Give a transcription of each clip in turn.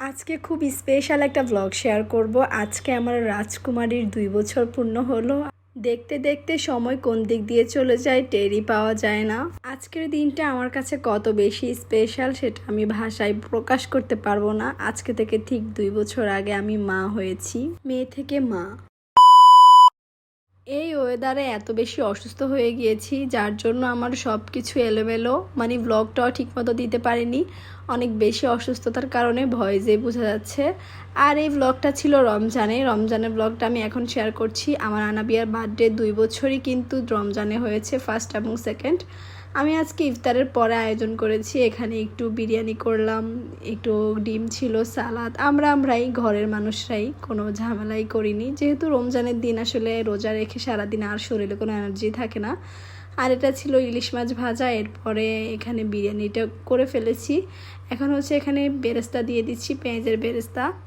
আজকে খুব স্পেশাল একটা ব্লগ শেয়ার করব। আজকে আমার রাজকুমারীর দুই বছর পূর্ণ হলো। দেখতে দেখতে সময় কোন দিক দিয়ে চলে যায় টেরি পাওয়া যায় না। আজকের দিনটা আমার কাছে কত বেশি স্পেশাল সেটা আমি ভাষায় প্রকাশ করতে পারব না। আজকে থেকে ঠিক দুই বছর আগে আমি মা হয়েছি। মেয়ে থেকে মা। এই ওয়েদারে এত বেশি অসুস্থ হয়ে গিয়েছি, যার জন্য আমার সব কিছু এলোমেলো। মানে ব্লগটাও ঠিকমতো দিতে পারিনি। অনেক বেশি অসুস্থতার কারণে ভয়েসে বোঝা যাচ্ছে। আর এই ব্লগটা ছিল রমজানে। রমজানের ব্লগটা আমি এখন শেয়ার করছি। আমার আনাবিয়ার বার্থডে দুই বছরই কিন্তু রমজানে হয়েছে ফার্স্ট এবং সেকেন্ড আমি আজকে ইফতারের পরে আয়োজন করেছি। এখানে একটু বিরিয়ানি করলাম, একটু ডিম ছিল, সালাদ। আমরা আমরাই, ঘরের মানুষরাই, কোনো ঝামেলাই করিনি। যেহেতু রমজানের দিন আসলে রোজা রেখে সারাদিন আর শরীরে কোনো এনার্জি থাকে না। আর এটা ছিল ইলিশ মাছ ভাজা। এরপরে এখানে বিরিয়ানিটা করে ফেলেছি। এখন হচ্ছে এখানে বেরেস্তা দিয়ে দিচ্ছি, পেঁয়াজের বেরেস্তা।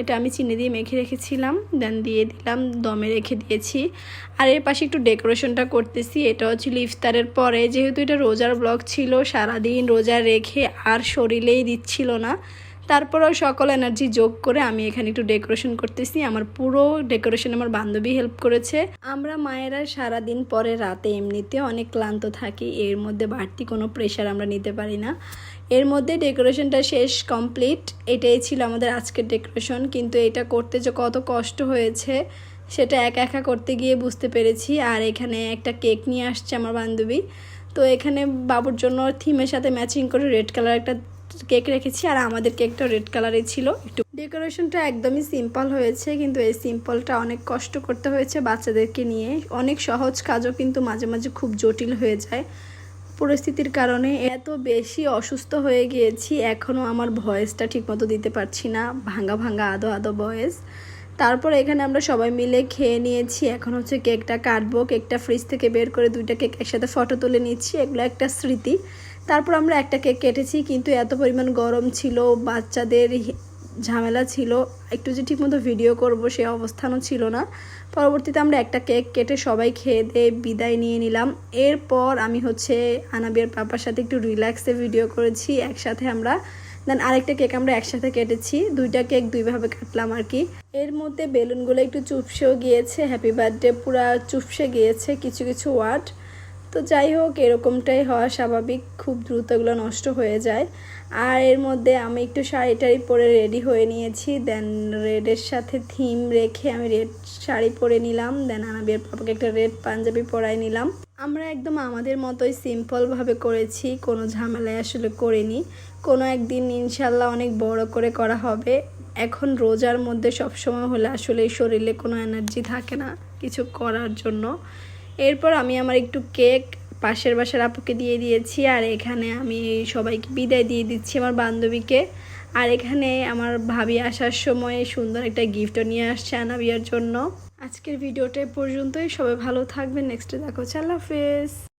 এটা আমি চিনি দিয়ে মেখে রেখেছিলাম দেন দিয়ে দিলাম, দমে রেখে দিয়েছি। আর এর পাশে একটু ডেকোরেশনটা করতেছি, এটা হচ্ছে ইফতারের পরে। যেহেতু এটা রোজার ব্লক ছিল, সারাদিন রোজা রেখে আর শরীরেই দিচ্ছিল না তারপরেও সকল এনার্জি যোগ করে আমি এখানে একটু ডেকোরেশন করতেছি। আমার পুরো ডেকোরেশন আমার বান্ধবী হেল্প করেছে। আমরা মায়েরা সারাদিন পরে রাতে এমনিতে অনেক ক্লান্ত থাকি, এর মধ্যে বাড়তি কোনো প্রেশার আমরা নিতে পারি না। এর মধ্যে ডেকোরেশনটা শেষ কমপ্লিট এটাই ছিল আমাদের আজকের ডেকোরেশন কিন্তু এটা করতে যে কত কষ্ট হয়েছে, সেটা একা একা করতে গিয়ে বুঝতে পেরেছি। আর এখানে একটা কেক নিয়ে আসছে আমার বান্ধবী। তো এখানে বাবুর জন্য থিমের সাথে ম্যাচিং করে রেড কালার একটা কেক রেখেছি আর আমাদের কেকটা রেড কালারে ছিল। একটু ডেকোরেশনটা একদমই সিম্পল হয়েছে, কিন্তু এই সিম্পলটা অনেক কষ্ট করতে হয়েছে বাচ্চাদেরকে নিয়ে। অনেক সহজ কাজও কিন্তু মাঝে মাঝে খুব জটিল হয়ে যায়। পরিস্থিতির কারণে এত বেশি অসুস্থ হয়ে গিয়েছি এখনও আমার ভয়েসটা ঠিকমতো দিতে পারছি না। ভাঙা ভাঙা আদো আদো ভয়েস। তারপর এখানে আমরা সবাই মিলে খেয়ে নিয়েছি। এখন হচ্ছে কেকটা কাটবো, কেকটা ফ্রিজ থেকে বের করে দুইটা কেক একসাথে ফটো তুলে নিচ্ছি। এগুলো একটা স্মৃতি। তারপর আমরা একটা কেক কেটেছি, কিন্তু এত পরিমাণ গরম ছিল, বাচ্চাদের ঝামেলা ছিল। একটু যে ঠিকমতো ভিডিও করব সে অবস্থানও ছিল না। পরবর্তীতে আমরা একটা কেক কেটে সবাই খেয়ে দিয়ে বিদায় নিয়ে নিলাম। এরপর আমি হচ্ছে আনাবিয়ার পাপার সাথে একটু রিল্যাক্সে ভিডিও করেছি, একসাথে আমরা। দেন আরেকটা কেক আমরা একসাথে কেটেছি, দুইটা কেক দুইভাবে কাটলাম আর কি। এর মধ্যে বেলুনগুলো একটু চুপসেও গিয়েছে হ্যাপি বার্থডে পুরা চুপসে গিয়েছে, কিছু কিছু ওয়ার্ড তো যাই হোক, এরকমটাই হওয়া স্বাভাবিক। খুব দ্রুত এগুলো নষ্ট হয়ে যায়। আর এর মধ্যে আমি একটু শাড়ি টাড়ি পরে রেডি হয়ে নিয়েছি। দেন রেডের সাথে থিম রেখে আমি রেড শাড়ি পরে নিলাম। দেন আনাবিয়ার পাপাকে একটা রেড পাঞ্জাবি পরাই নিলাম। আমরা একদম আমাদের মতোই সিম্পলভাবে করেছি। কোনো ঝামেলায় আসলে করিনি। কোনো একদিন ইনশাল্লাহ অনেক বড় করে করা হবে। এখন রোজার মধ্যে সবসময় হলে আসলে শরীরে কোনো এনার্জি থাকে না কিছু করার জন্য। এরপর আমি আমার একটু কেক পাশের বাসার আপুকে দিয়ে দিয়েছি, আর এখানে আমি সবাইকে বিদায় দিয়ে দিচ্ছি আমার বান্ধবীকে। আর এখানে আমার ভাবি আসার সময় সুন্দর একটা গিফটও নিয়ে আসছে আনাবিয়ার জন্য। আজকের ভিডিওটা পর্যন্তই, সবাই ভালো থাকবেন নেক্সটে দেখো আল্লাহ হাফেজ।